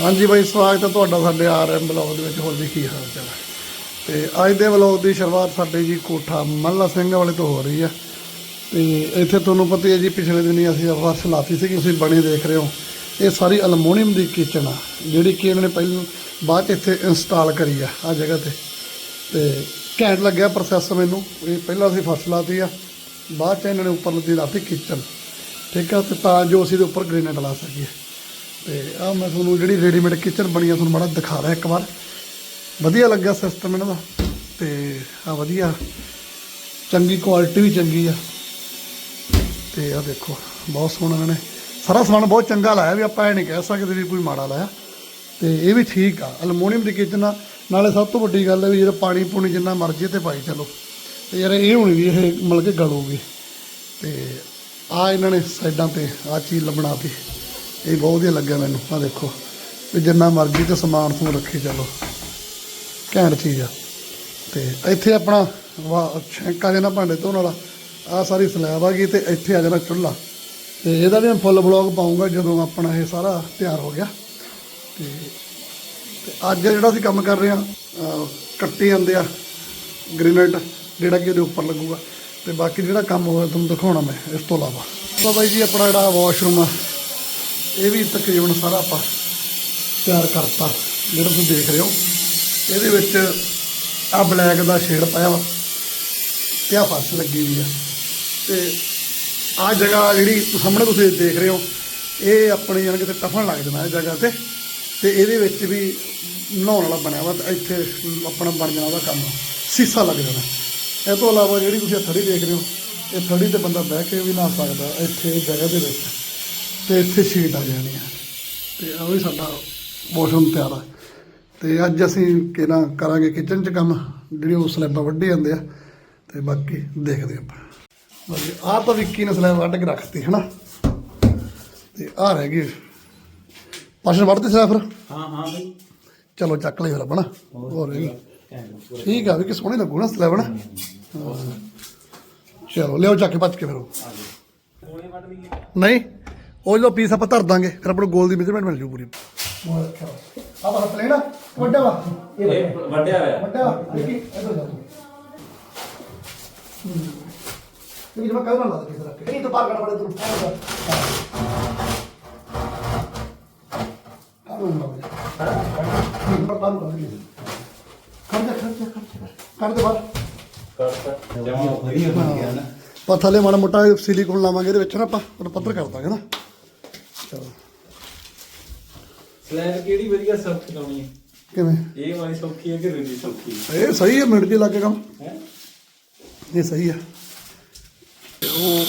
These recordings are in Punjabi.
ਹਾਂਜੀ ਬਾਈ, ਸਵਾਗਤ ਹੈ ਤੁਹਾਡਾ ਸਾਡੇ ਆਰਐਮ ਬਲੌਗ ਦੇ ਵਿੱਚ। ਹੋਰ ਵੀ ਕੀ ਹਾਲ ਚਾਲ ਹੈ? ਤੇ ਅੱਜ ਦੇ ਬਲੌਗ ਦੀ ਸ਼ੁਰੂਆਤ ਸਾਡੇ ਜੀ ਕੋਠਾ ਮੱਲਾ ਸਿੰਘ ਵਾਲੇ ਤੋਂ ਹੋ ਰਹੀ ਹੈ। ਤੇ ਇੱਥੇ ਤੁਹਾਨੂੰ ਪਤਾ ਹੀ ਹੈ ਜੀ, ਪਿਛਲੇ ਦਿਨੀ ਅਸੀਂ ਫਰਸ਼ ਲਾਤੀ ਸੀ ਤੁਸੀਂ ਬਣੇ ਦੇਖ ਰਹੇ ਹੋ। ਇਹ ਸਾਰੀ ਅਲਮੋਨੀਅਮ ਦੀ ਕਿਚਨ ਆ, ਜਿਹੜੀ ਕਿ ਇਹਨਾਂ ਨੇ ਪਹਿਲਾਂ ਬਾਅਦ 'ਚ ਇੱਥੇ ਇੰਸਟਾਲ ਕਰੀ ਆ ਆ ਜਗ੍ਹਾ ਤੇ। ਤੇ ਘੈਂਟ ਲੱਗਿਆ ਪ੍ਰੋਸੈਸ ਮੈਨੂੰ। ਇਹ ਪਹਿਲਾਂ ਅਸੀਂ ਫਰਸ਼ ਲਾਤੀ ਆ, ਬਾਅਦ 'ਚ ਇਹਨਾਂ ਨੇ ਉੱਪਰ ਲੱਦੀ ਲਾਤੀ ਕਿਚਨ। ਠੀਕ ਆ, ਤੇ ਤਾਂ ਜੋ ਅਸੀਂ ਦੇ ਉੱਪਰ ਗ੍ਰੇਨਾਈਟ ਲਾ ਸਕੀਏ। ਤੇ ਆ ਮੈਂ ਤੁਹਾਨੂੰ ਜਿਹੜੀ ਰੈਡੀਮੇਡ ਕਿਚਨ ਬਣੀ ਆ, ਤੁਹਾਨੂੰ ਮਾੜਾ ਦਿਖਾ ਰਿਹਾ ਇੱਕ ਵਾਰ। ਵਧੀਆ ਲੱਗਿਆ ਸਿਸਟਮ ਇਹਨਾਂ ਦਾ। ਤੇ ਆ ਵਧੀਆ, ਚੰਗੀ ਕੁਆਲਿਟੀ ਵੀ ਚੰਗੀ ਆ। ਤੇ ਆ ਦੇਖੋ, ਬਹੁਤ ਸੋਹਣਾ ਇਹਨਾਂ ਨੇ। ਸਾਰਾ ਸਮਾਨ ਬਹੁਤ ਚੰਗਾ ਲਾਇਆ ਵੀ ਆਪਾਂ ਇਹ ਨਹੀਂ ਕਹਿ ਸਕਦੇ ਵੀ ਕੋਈ ਮਾੜਾ ਲਾਇਆ। ਤੇ ਇਹ ਵੀ ਠੀਕ ਆ। ਅਲਮੋਨੀਅਮ ਦੀ ਕਿਚਨ ਆ। ਨਾਲੇ ਸਭ ਤੋਂ ਵੱਡੀ ਗੱਲ ਹੈ ਵੀ ਜਿਹੜਾ ਪਾਣੀ ਪੂਣੀ ਜਿੰਨਾ ਮਰਜ਼ੀ ਤੇ ਪਾਈ ਚਲੋ। ਤੇ ਯਾਰ ਇਹ ਹੋਣੀ ਵੀ ਇਹ ਮਤਲਬ ਕਿ ਗਲੂਗੀ। ਤੇ ਆ ਇਹਨਾਂ ਨੇ ਸਾਈਡਾਂ ਤੇ ਆ ਚੀਜ਼ ਬਣਾਤੀ ਇਹ ਬਹੁਤ ਵਧੀਆ ਲੱਗਿਆ ਮੈਨੂੰ। ਆ ਦੇਖੋ। ਵੀ ਜਿੰਨਾ ਮਰਜ਼ੀ ਤੇ ਸਮਾਨ ਸਮੂਨ ਰੱਖੀ ਚਲੋ। ਘੈਂਟ ਚੀਜ਼ ਆ। ਤੇ ਇੱਥੇ ਆਪਣਾ ਵਾ ਸ਼ੈਂਕਾ ਜਿਹਨਾਂ ਭਾਂਡੇ ਧੋਣ ਵਾਲਾ। ਆ ਸਾਰੀ ਸਲੈਬ ਆ ਗਈ ਤੇ ਇੱਥੇ ਆ ਜਾਣਾ ਚੁੱਲ੍ਹਾ। ਤੇ ਇਹਦਾ ਵੀ ਮੈਂ ਫੁੱਲ ਬਲੌਗ ਪਾਉਂਗਾ ਜਦੋਂ ਆਪਣਾ ਇਹ ਸਾਰਾ ਤਿਆਰ ਹੋ ਗਿਆ। ਤੇ ਅੱਜ ਜਿਹੜਾ ਅਸੀਂ ਕੰਮ ਕਰ ਰਹੇ ਆ ਕੱਟੇ ਜਾਂਦੇ ਆ ਗ੍ਰੇਨਾਈਟ ਜਿਹੜਾ ਕਿ ਇਹਦੇ ਉੱਪਰ ਲੱਗੂਗਾ। ਤੇ ਬਾਕੀ ਜਿਹੜਾ ਕੰਮ ਹੋਇਆ ਤੁਹਾਨੂੰ ਦਿਖਾਉਣਾ ਮੈਂ ਇਸ ਤੋਂ ਇਲਾਵਾ। ਤਾਂ ਬਾਈ ਜੀ, ਆਪਣਾ ਜਿਹੜਾ ਵਾਸ਼ਰੂਮ ਆ। ਇਹ ਵੀ ਤਕਰੀਬਨ ਸਾਰਾ ਆਪਾਂ ਤਿਆਰ ਕਰਤਾ। ਜਿਹੜਾ ਤੁਸੀਂ ਦੇਖ ਰਹੇ ਹੋ, ਇਹਦੇ ਵਿੱਚ ਆ ਬਲੈਕ ਦਾ ਸ਼ੇਡ ਪਾਇਆ ਵਾ, ਤੇ ਆ ਫਰਸ਼ ਲੱਗੀ ਹੋਈ ਆ। ਤੇ ਆ ਜਗ੍ਹਾ ਜਿਹੜੀ ਸਾਹਮਣੇ ਤੁਸੀਂ ਦੇਖ ਰਹੇ ਹੋ, ਇਹ ਆਪਣੇ ਯਾਨੀ ਕਿਤੇ ਟਫਣ ਲੱਗ ਜਾਣਾ ਇਹ ਜਗ੍ਹਾ ਤੇ ਤੇ ਇਹਦੇ ਵਿੱਚ ਵੀ ਨਹਾਉਣ ਵਾਲਾ ਬਣਿਆ ਵਾ ਇੱਥੇ ਆਪਣਾ ਬਣ ਜਾਣਾ ਉਹਦਾ ਕੰਮ, ਸੀਸਾ ਲੱਗ ਜਾਣਾ। ਇਹ ਤੋਂ ਇਲਾਵਾ ਜਿਹੜੀ ਤੁਸੀਂ ਥੜੀ ਦੇਖ ਰਹੇ ਹੋ, ਇਹ ਥੜੀ ਤੇ ਬੰਦਾ ਬਹਿ ਕੇ ਵੀ ਨਹਾ ਸਕਦਾ, ਇੱਥੇ ਜਗ੍ਹਾ ਦੇ ਵਿੱਚ। ਤੇ ਇੱਥੇ ਸ਼ੀਟ ਆ ਜਾਣੀ ਆ। ਤੇ ਉਹ ਵੀ ਸਾਡਾ ਵਾਸ਼ਰੂਮ ਤਿਆਰ ਆ। ਤੇ ਅੱਜ ਅਸੀਂ ਕਿਹਨਾਂ ਕਰਾਂਗੇ ਕਿਚਨ 'ਚ ਕੰਮ ਜਿਹੜੀ ਉਹ ਸਲੈਬਾਂ ਵੱਢੀ ਜਾਂਦੇ ਆ। ਤੇ ਬਾਕੀ ਦੇਖਦੇ ਆਪਾਂ। ਬਾਕੀ ਆਹ ਤਾਂ ਵਿੱਕੀ ਨੇ ਸਲੈਬ ਵੱਢ ਕੇ ਰੱਖਤੀ ਹਨਾ? ਤੇ ਆਹ ਰਹਿ ਗਈ। ਪਾਸ਼ਨ ਵੱਢਦੇ ਸਲੈਬ ਫਿਰ? ਹਾਂ ਹਾਂ ਬਈ। ਚਲੋ ਚੱਕ ਲਈ ਫਿਰ ਆਪਣਾ ਹੋਰ ਗਈ ਠੀਕ ਆ। ਵੀ। ਕਿ ਸੋਹਣੇ ਲੱਗੂ ਨਾ ਸਲੈਬ ਨਾ। ਚਲੋ ਲਿਓ ਚੱਕ ਕੇ ਭੱਜ ਕੇ ਫਿਰ ਉਹ। ਕੋਲੇ ਵੱਢ ਲਈਏ ਨਹੀਂ? ਉਹ ਜਦੋਂ ਪੀਸ ਆਪਾਂ ਧਰ ਦਾਂਗੇ ਫਿਰ ਆਪਣੇ ਗੋਲ ਦੀ ਮੇਜ਼ਰਮੈਂਟ ਮਿਲ ਜੂ ਪੂਰੀ। ਆ ਬਸ ਪਲੇਨ ਆ ਵੱਡਾ ਵਾ। ਇਹ ਵੱਡਿਆ ਹੋਇਆ। ਵੱਡਾ ਵਾ। ਦੇਖੀ ਇਧਰ ਜਾ ਤੂੰ। ਇਹ ਜਿਵੇਂ ਕਹਿਣਾ ਲਾ ਦੇ ਰੱਖ ਕੇ ਨਹੀਂ ਤਾਂ ਪਾਰ ਕਰ ਬੜੇ ਤੂੰ। ਪਰ ਕਾਹਨੂੰ ਲਾ। ਦੇ ਕਰ ਦੇ ਕਰ ਦੇ ਕਰ ਦੇ ਕਰ ਦੇ ਬਾਹਰ। ਕਰਤਾ ਜਮਾ ਵਧੀਆ ਬਣ ਗਿਆ ਨਾ। ਪਰ ਥੱਲੇ ਮਾੜਾ ਮੋਟਾ ਸਿਲੀਕੋਨ ਲਾਵਾਂਗੇ ਇਹਦੇ ਵਿੱਚ ਨਾ ਆਪਾਂ ਉਹਨੂੰ ਪੱਧਰ ਕਰ ਦਾਂਗੇ ਨਾ। ਚਲੋ ਸਲੈਬ ਕਿਹੜੀ ਵਧੀਆ ਸੌਖੀ ਲਾਉਣੀ ਹੈ? ਕਿਵੇਂ? ਇਹ ਵਾਲੀ ਸੌਖੀ ਹੈ ਕਿ ਦੂਜੀ ਸੌਖੀ ਹੈ? ਇਹ ਸਹੀ ਹੈ ਮਿੰਟ ਜੀ ਲੱਗੇ ਕੰਮ। ਹੈ? ਇਹ ਸਹੀ ਆ ਤੇ ਉਹ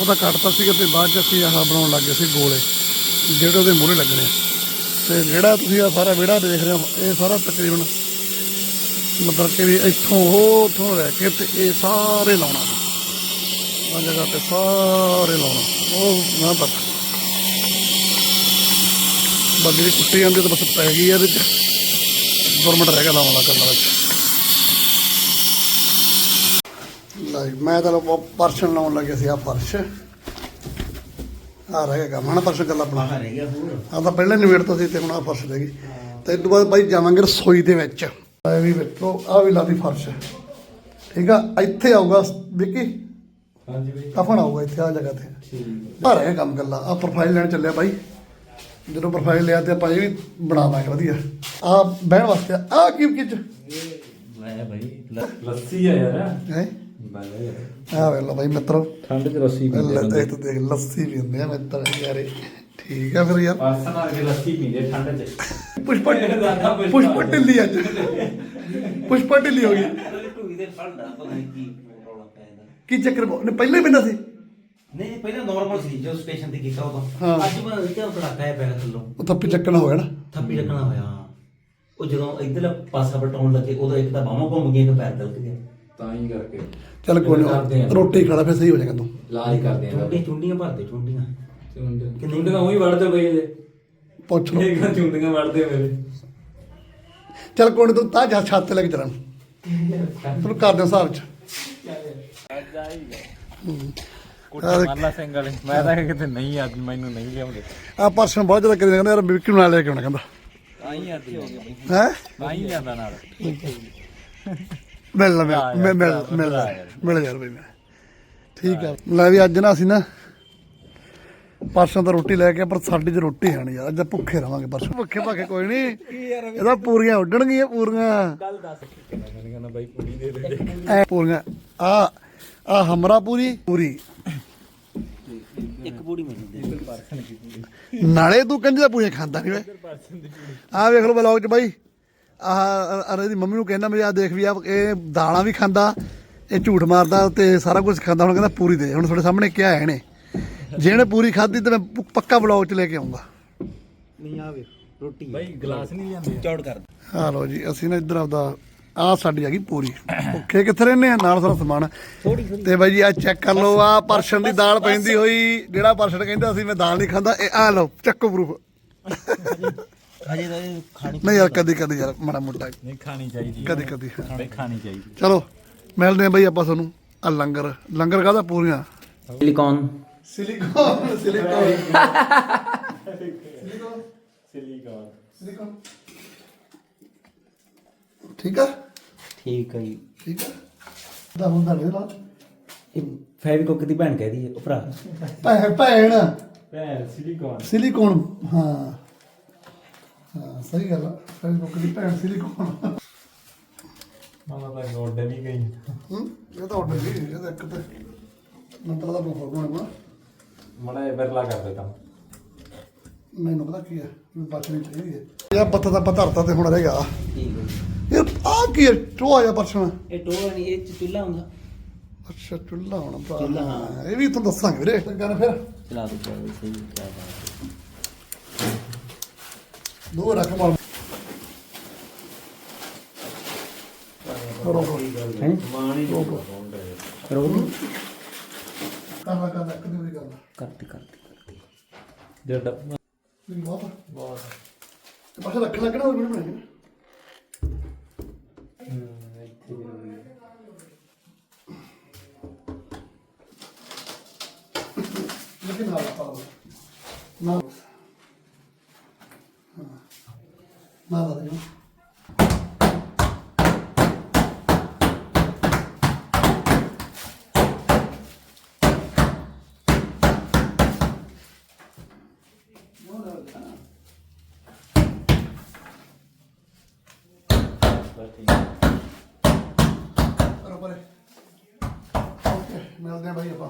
ਉਹਦਾ ਕੱਟਤਾ ਸੀਗਾ ਤੇ ਬਾਅਦ ਚ ਅਸੀਂ ਆਹ ਬਣਾਉਣ ਲੱਗੇ ਸੀ ਗੋਲੇ। ਜਿਹੜੇ ਉਹਦੇ ਮੂਹਰੇ ਲੱਗਣੇ। ਤੇ ਜਿਹੜਾ ਤੁਸੀਂ ਆ ਸਾਰਾ ਵਿਹੜਾ ਦੇਖ ਰਹੇ ਹੋ ਇਹ ਸਾਰਾ ਤਕਰੀਬਨ ਮਤਲਬ ਕਿ ਵੀ ਇੱਥੋਂ ਉਹ ਉੱਥੋਂ ਰਹਿ ਕੇ ਤੇ ਇਹ ਸਾਰੇ ਲਾਉਣਾ। ਆ ਜਗ੍ਹਾ ਤੇ ਸਾਰੇ ਲਾਉਣਾ। ਉਹ ਨਾ ਤੱਕ ਬਾਕੀ ਦੀ ਕੁੱਟੀ ਜਾਂਦੀ ਤਾਂ ਬਸ ਪੈ ਗਈ ਆ ਇਹਦੇ ਚ। ਗਵਰਨਮੈਂਟ ਰਹਿ ਗਿਆ ਲਾਉਣ ਵਾਲਾ ਕਰਨ ਵਿੱਚ ਲੈ ਜੀ, ਮੈਂ ਤਾਂ ਪਰਸ਼ਨ ਲਾਉਣ ਲੱਗਿਆ ਸੀ ਆ ਫਰਸ਼ ਆ ਰਹਿ ਗਿਆ ਕੰਮ ਹਨਾ ਪਰਸ਼ਨ ਕੱਲਾ ਆਪਣਾ। ਰਹਿ ਗਿਆ ਹੋਰ। ਆ ਤਾਂ ਪਹਿਲਾਂ ਨਿਬੇੜ ਤੋਂ ਸੀ ਤੇ ਹੁਣ ਆ ਫਰਸ਼ ਰਹਿ ਗਈ। ਤੇ ਇਸ ਤੋਂ ਬਾਅਦ ਬਾਈ ਜਾਵਾਂਗੇ ਰਸੋਈ ਦੇ ਵਿੱਚ। ਇਹ ਵੀ ਵਿੱਚੋਂ ਆ ਵੀ ਲਾਦੀ ਫਰਸ਼ ਠੀਕ ਆ ਇੱਥੇ ਆਊਗਾ ਵਿੱਕੀ? ਹਾਂਜੀ ਬਈ। ਕਫਨ ਆਊਗਾ ਇੱਥੇ ਆ ਜਗ੍ਹਾ ਤੇ। ਠੀਕ ਆ। ਰਿਹਾ ਕੰਮ ਗੱਲਾ ਆ ਪ੍ਰੋਫਾਈਲ ਲੈਣ ਚੱਲਿਆ ਬਾਈ। ਜਦੋਂ ਪ੍ਰੋਫਾਈਲ ਲਿਆ ਤੇ ਆਪਾਂ ਇਹ ਵੀ ਬਣਾਵਾਂਗੇ ਵਧੀਆ। ਆ ਬਹਿਣ ਵਾਸਤੇ ਆ ਕੀ ਕਿਚ ਲੈ ਬਈ ਲੱਸੀ ਆ ਯਾਰ। ਹੈ? ਬਲੇ ਆ ਵੇ ਲੋ ਬਾਈ ਮਿੱਤਰੋ। ਠੰਡ ਚ ਲੱਸੀ ਪੀਂਦੇ ਬੰਦੇ। ਦੇਖ ਤੂੰ ਦੇਖ ਲੱਸੀ ਵੀ ਹੁੰਦੇ ਆ ਮਿੱਤਰ ਯਾਰੇ। ਠੀਕ ਆ ਫਿਰ ਯਾਰ। ਪਾਸਨ ਆ ਕੇ ਲੱਸੀ ਪੀਂਦੇ ਠੰਡ ਚ। ਪੁਸ਼ਪਾ ਪੁਸ਼ਪਾ। ਢਿੱਲੀ ਅੱਜ। ਪੁਸ਼ਪਾ ਢਿੱਲੀ। ਹੋ ਗਈ। ਢੂਈ ਦੇ ਫੜਦਾ ਪਤਾ ਨਹੀਂ ਕੀ ਪੈਦਾ ਕੀ ਚੱਕਰ ਪਹਿਲਾਂ ਹੀ ਸੀ? ਨਹੀਂ ਪਹਿਲਾਂ ਨਾਰਮਲ ਸੀ ਜੋ ਸਟੇਸ਼ਨ ਤੇ ਕੀਤਾ ਹਾਂ। ਉਦੋਂ ਅੱਜ ਮੈਂ ਇੱਥੇ ਧੜਾਕਾ ਹੈ ਪੈਰ ਥੱਲੋਂ। ਉਹ ਥੱਪੀ ਚੱਕਣਾ ਹੋਇਆ ਨਾ? ਥੱਪੀ ਰੱਖਣਾ ਹੋਇਆ ਉਹ ਜਦੋਂ ਇਧਰਲਾ ਪਾਸਾ ਪਟਾਉਣ ਲੱਗੇ ਉਦੋਂ ਇੱਕ ਤਾਂ ਬਾਹਾਂ ਘੁੰਮ ਗਈਆਂ ਇੱਕ ਪੈਰ ਤਿਲਕ ਗਿਆ। ਤਾਂ ਹੀ ਕਰਕੇ। ਚੱਲ ਕੋਈ ਕਰਦੇ ਨੀ ਆ। ਰੋਟੀ ਖਾ ਲੈ ਫਿਰ ਸਹੀ ਹੋ ਜਾਏਗਾ ਤੂੰ। ਲਾਲ ਹੀ ਕਰਦੇ ਆ। ਚੁੰਡੀ ਚੁੰਡੀਆਂ ਭਰਦੇ ਚੁੰਡੀਆਂ। ਚੁੰਡੀਆਂ। ਉਹੀ ਵੜਦੇ ਪਏ ਇਹਦੇ ਪੁੱਛ ਲਓ। ਇਹ ਕਿਹੜਾ ਚੁੰਡੀਆਂ ਵੜਦੇ ਮੇਰੇ ਚੱਲ ਕੋਈ ਨੀ ਤੂੰ ਤਾਂ ਜਾ ਛੱਤ ਤੇ ਲੈ ਕੇ ਚੱਲਣ। ਤੈਨੂੰ ਕਰ ਦੇ ਹਿਸਾਬ ਚ। ਹੂੰ। ਕੋਠਾ ਮੱਲਾ ਸਿੰਘ ਵਾਲੇ। ਮੈਂ ਤਾਂ ਕਿਤੇ ਨਹੀਂ ਅੱਜ ਮੈਨੂੰ ਨਹੀਂ ਲਿਆਉਂਦੇ। ਆ ਪਰਸਨ ਬਹੁਤ ਜ਼ਿਆਦਾ ਕਰੀ ਕਹਿੰਦੇ ਯਾਰ ਵਿੱਕੀ ਨੂੰ ਨਾਲ ਲੈ ਕੇ ਆਉਣਾ ਕਹਿੰਦਾ। ਆਈ ਆਦੀ ਹੋ ਗਈ ਹੈ? ਆਈ ਜਾਂਦਾ ਨਾਲ। ਮਿਲ ਲੈ ਮਿਲ ਮਿਲ ਮਿਲ ਲੈ। ਮਿਲ ਯਾਰ ਬਈ ਮੈਂ ਠੀਕ ਆ ਲੈ ਵੀ ਅੱਜ ਨਾ ਅਸੀਂ ਨਾ ਪਰਸੋਂ ਤਾਂ ਰੋਟੀ ਲੈ ਕੇ ਪਰ ਸਾਡੀ ਚ ਰੋਟੀ ਹੈ ਨਹੀਂ ਯਾਰ। ਅੱਜ ਭੁੱਖੇ ਰਵਾਂਗੇ ਪਰਸੋਂ। ਭੁੱਖੇ ਭਾਕੇ ਕੋਈ ਨਹੀਂ। ਇਹਦਾ ਪੂਰੀਆਂ ਉੱਡਣਗੀਆਂ ਪੂਰੀਆਂ। ਕੱਲ ਦੱਸ ਕਹਿੰਦਾ ਬਾਈ ਕੁੜੀ ਦੇ ਦੇ। ਐ ਪੂਰੀਆਂ। ਆ ਆ ਹਮਰਾ ਪੂਰੀ ਪੂਰੀ। ਇੱਕ ਬੂੜੀ ਮੈਨੂੰ ਦੇ ਨਾਲੇ ਤੂੰ ਕੰਜਾ ਪੂਰੀਆਂ ਖਾਂਦਾ ਨਹੀਂ ਵੇ ਆ ਵੇਖ ਲਓ ਬਲੌਗ ਚ ਬਾਈ। ਆਹ ਅਰੇ ਦੀ ਮੰਮੀ ਨੂੰ ਕਹਿੰਦਾ ਮੈਂ ਆ ਦੇਖ ਵੀ ਆ ਇਹ ਦਾਲਾਂ ਵੀ ਖਾਂਦਾ ਇਹ ਝੂਠ ਮਾਰਦਾ ਤੇ ਸਾਰਾ ਕੁਝ ਖਾਂਦਾ। ਹੁਣ ਕਹਿੰਦਾ ਪੂਰੀ ਦੇ। ਹੁਣ ਤੁਹਾਡੇ ਸਾਹਮਣੇ ਕਿਹਾ ਹੈ ਇਹਨੇ। ਜਿਹਨੇ ਪੂਰੀ ਖਾਧੀ ਤੇ ਮੈਂ ਪ- ਪੱਕਾ ਬਲੌਗ ਚ ਲੈ ਕੇ ਆਉਂਗਾ। ਨਹੀਂ ਆਵੇ ਰੋਟੀ ਬਾਈ ਗਲਾਸ ਨਹੀਂ ਲਿਆਂਦੇ ਚੌੜ ਕਰ ਆ ਲਓ ਜੀ ਅਸੀਂ ਨਾ ਇੱਧਰ ਆਪਦਾ ਆ ਸਾਡੀ ਹੈਗੀ ਪੂਰੀ। ਭੁੱਖੇ ਕਿੱਥੇ ਰਹਿੰਦੇ ਆ? ਨਾਲ ਸਾਰਾ ਸਮਾਨ। ਤੇ ਬਾਈ ਜੀ ਆ ਚੈੱਕ ਕਰ ਲਓ ਆ ਪਰਸ਼ਨ ਦੀ ਦਾਲ ਪੈਂਦੀ ਹੋਈ। ਜਿਹੜਾ ਪਰਸ਼ਨ ਕਹਿੰਦਾ ਸੀ ਮੈਂ ਦਾਲ ਨਹੀਂ ਖਾਂਦਾ। ਇਹ ਆ ਲਓ ਚੱਕੋ ਪ੍ਰੂਫ ਹਜੇ ਤਾਂ ਇਹ ਖਾਣੀ ਨਹੀਂ ਯਾਰ ਕਦੀ ਕਦੀ ਯਾਰ ਮਾੜਾ ਮੋਟਾ। ਨਹੀਂ ਖਾਣੀ ਚਾਹੀਦੀ ਕਦੀ ਕਦੀ। ਬਾਈ ਖਾਣੀ ਚਾਹੀਦੀ ਚਲੋ ਮਿਲਦੇ ਆ ਬਈ ਆਪਾਂ ਤੁਹਾਨੂੰ। ਆ ਲੰਗਰ। ਲੰਗਰ ਕਾਹਦਾ ਪੂਰੀਆਂ? Silicon silicon silicon silicon silicon ਠੀਕ ਆ? ਠੀਕ ਹੈ ਜੀ। ਠੀਕ ਆ? ਦਾ ਹੁੰਦਾ ਨਹੀਂ ਨਾ ਇਹ ਫੈਵਿਕੋਕ ਦੀ ਭੈਣ ਕਹਦੀ ਹੈ ਉਹ ਭਰਾ। ਭੈਣ ਭੈਣ। ਭੈਣ ਸਿਲੀਕਨ ਸਿਲੀਕਨ ਹਾਂ। ਹਾਂ ਸਹੀ ਗੱਲ ਆ। ਫੇਸਬੁੱਕ ਦੀ ਭੈਣ ਸਿਲੀਕਨ ਮਾਮਾ ਤਾਂ ਗੋਡੇ ਨਹੀਂ ਗਈ। ਹੂੰ ਇਹ ਤਾਂ ਆਰਡਰ ਨਹੀਂ ਇਹਦਾ ਇੱਕ ਤੇ ਦਾ ਪ੍ਰੋਫਾਈਲ ਬਣਾਉਣਾ। ਮੜਾ ਇਹ ਬਰਲਾ ਕਰ ਦਿੱਤਾ। ਮੈਨੂੰ ਪਤਾ ਕੀ ਹੈ ਮੈਂ ਬਚਣੀ ਚਾਹੀਦੀ ਹੈ ਇਹ ਪੱਤਾ ਦਾ ਪਧਰਤਾ ਤੇ ਹੁਣ ਰਹਿ ਗਿਆ। ਠੀਕ ਹੈ ਜੀ। ਇਹ ਆ ਕੀ ਹੈ? ਟੋਆ ਜਾਂ ਪਰਸਨ ਇਹ ਟੋਆ ਨਹੀਂ ਇਹ ਚ ਚੁੱਲਾ ਹੁੰਦਾ। ਅੱਛਾ ਚੁੱਲਾ ਹੋਣਾ ਭਰਾ। ਚੁੱਲ੍ਹਾ, ਹਾਂ। ਇਹ ਵੀ ਤੁਹਾਨੂੰ ਦੱਸਾਂਗੇ ਵੀਰੇ ਕਰ ਫਿਰ। ਚਲਾ ਦੋ ਚਲਾ ਦੋ ਸਹੀ ਕਿਆ ਬਾਤ ਹੈ। ਦੋ ਰੱਖ ਮਾਰ ਕਰੋ ਹੈ? ਮਾਣੀ ਕਰੋ ਕਰਨਾ ਕਰਨਾ ਕਦੀ ਵੀ ਕਰਨਾ ਕਰਤੀ ਕਰਤੀ ਕਰਤੀ। ਦੇ ਡੱਬਾ ਵੀ ਬਹੁਤ ਬਹੁਤ। ਤੇ ਪਾਸੇ ਰੱਖ ਲੱਗਣਾ ਉਹ ਬਣਾਉਣਾ ਇੱਥੇ ਵੀ ਲੇਕਿਨ ਨਾਲ ਪਾ ਨਾ ਨਾ ਦਾ ਦੇ ਕਰੋ ਪਰੇ। ਓਕੇ ਮਿਲਦੇ ਆ ਭਾਈ ਆਪਾਂ।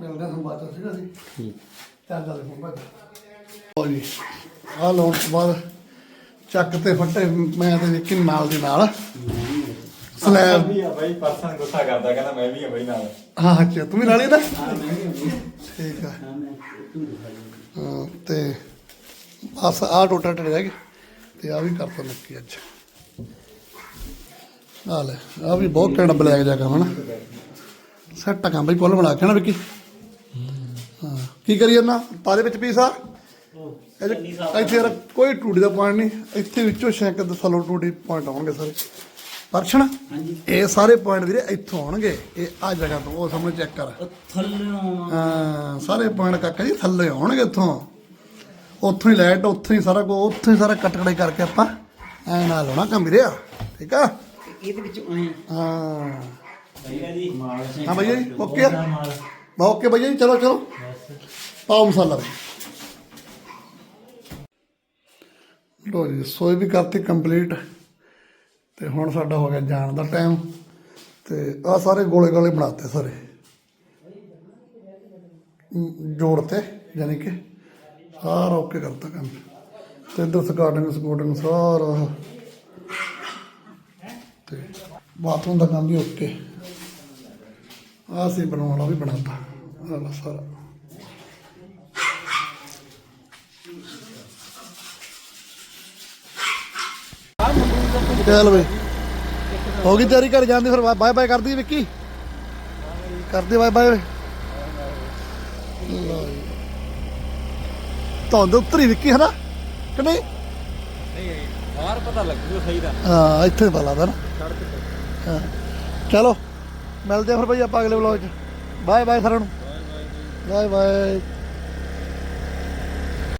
ਮਿਲਦੇ ਆ ਚ ਸੀਗਾ ਸੀ ਠੀਕ। ਚੱਲ ਚੱਲ ਲਓ ਜੀ ਆਹ ਲਾਉਣ ਤੋਂ ਬਾਅਦ ਚੱਕ ਤੇ ਫੱਟੇ ਮੈਂ ਤੇ ਵਿੱਕੀ ਨਾਲ ਦੇ ਨਾਲ। ਸਲੈਬ। ਵੀ ਆ ਬਾਈ ਪਰਸਨ ਗੁੱਸਾ ਕਰਦਾ ਕਹਿੰਦਾ ਮੈਂ ਵੀ ਆ ਬਾਈ ਨਾਲ। ਹਾਂ ਅੱਛਾ ਤੂੰ ਵੀ ਨਾਲ ਹੀ ਨਾ? ਠੀਕ ਆ। ਹਾਂ, ਤੇ ਬਸ ਆਹ ਟੋਟਾ ਟੜ ਰਹਿ ਗਿਆ। ਤੇ ਆ ਵੀ ਕਰਤਾ ਨੱਕੀ ਅੱਜ। ਆ ਲੈ ਆ ਵੀ ਬਹੁਤ ਕੈਂਡ ਬਲੈਕ ਜਾ ਕੰਮ ਹਨਾ। ਸੈੱਟ ਕੰਮ ਬਈ ਪੁੱਲ ਬਣਾ ਕੇ ਨਾ ਵਿੱਕੀ। ਹਾਂ ਕੀ ਕਰੀਏ ਨਾ ਪਾਦੇ ਵਿੱਚ ਪੀਸ ਇੱਥੇ ਯਾਰ ਕੋਈ ਟੂਟੀ ਦਾ ਪੁਆਇੰਟ ਨਹੀਂ। ਇੱਥੇ ਵਿੱਚੋਂ ਸ਼ੈਂਕ ਦੇ ਥੱਲੋਂ ਟੂਟੀ ਪੁਆਇੰਟ ਆਉਣਗੇ ਸਾਰੇ। ਪਰਛਣ ਹਾਂਜੀ। ਇਹ ਸਾਰੇ ਪੁਆਇੰਟ ਵੀਰੇ ਇੱਥੋਂ ਆਉਣਗੇ। ਇਹ ਆ ਜਗ੍ਹਾ ਤੋਂ ਉਹ ਸਾਹਮਣੇ ਚੈੱਕ ਕਰ। ਥੱਲੇ ਆਉਣਾ। ਹਾਂ ਸਾਰੇ ਪੁਆਇੰਟ ਕਾਕਾ ਜੀ ਥੱਲੇ ਆਉਣਗੇ ਇੱਥੋਂ। ਉੱਥੋਂ ਹੀ ਲਾਈਟ ਉੱਥੋਂ ਹੀ ਸਾਰਾ ਕੁਝ ਉੱਥੋਂ ਹੀ ਸਾਰਾ ਕੱਟ ਕੜਾਈ ਕਰਕੇ ਆਪਾਂ ਐ ਨਾਲ ਲਾਉਣਾ ਕੰਮ ਵੀਰੇ ਠੀਕ ਆ? ਇਹਦੇ ਵਿੱਚ ਆਏ ਹਾਂ। ਭਈਆ ਜੀ ਮਾਲ ਹਾਂ ਭਈਆ ਜੀ ਓਕੇ ਆ। ਬਾ ਓਕੇ ਭਈਆ ਜੀ ਚਲੋ ਚਲੋ। ਪਾਓ ਮਸਾਲਾ। ਵੀ ਲੋ ਜੀ ਸੋਈ ਵੀ ਕਰਤੀ ਕੰਪਲੀਟ। ਤੇ ਹੁਣ ਸਾਡਾ ਹੋ ਗਿਆ ਜਾਣ ਦਾ ਟਾਈਮ। ਤੇ ਆ ਸਾਰੇ ਗੋਲੇ ਗੋਲੇ ਬਣਾਤੇ ਸਾਰੇ। ਮ, ਜੋੜ ਤੇ ਯਾਨੀ ਕਿ ਸਾਰਾ ਓਕੇ ਕਰਤਾ ਕੰਮ। ਤੇ ਇਧਰ ਸਕਾਰਡਿੰਗ ਸਕੋਡਿੰਗ ਸਾਰਾ ਤੇ ਬਾਥਰੂਮ ਦਾ ਕੰਮ ਵੀ ਓਕੇ। ਆ ਸੀ ਬਣਾਉਣ ਵੀ ਬਣਾਤਾ, ਆਹ ਸਾਰਾ। ਚੱਲ ਬਈ। ਹੋ ਗਈ ਤਿਆਰੀ ਕਰ ਜਾਂਦੀ ਫਿਰ ਬਾਏ ਬਾਏ ਕਰਦੀ ਵਿੱਕੀ। ਕਰਦੀ ਬਾਏ ਬਾਏ। ਧੁੰਦ ਉੱਤਰੀ ਵਿੱਕੀ, ਹਨਾ? ਕਿ ਨਹੀਂ? ਬਾਹਰ ਪਤਾ ਲੱਗੂਗਾ ਸਹੀ ਦਾ। ਹਾਂ ਇੱਥੇ ਪਤਾ ਲੱਗਦਾ ਨਾ। ਹਾਂ। ਚਲੋ ਮਿਲਦੇ ਆ ਫਿਰ ਭਾਈ ਆਪਾਂ ਅਗਲੇ ਵਲੋਗ 'ਚ। ਬਾਏ ਬਾਏ ਸਾਰਿਆਂ ਨੂੰ। Bye bye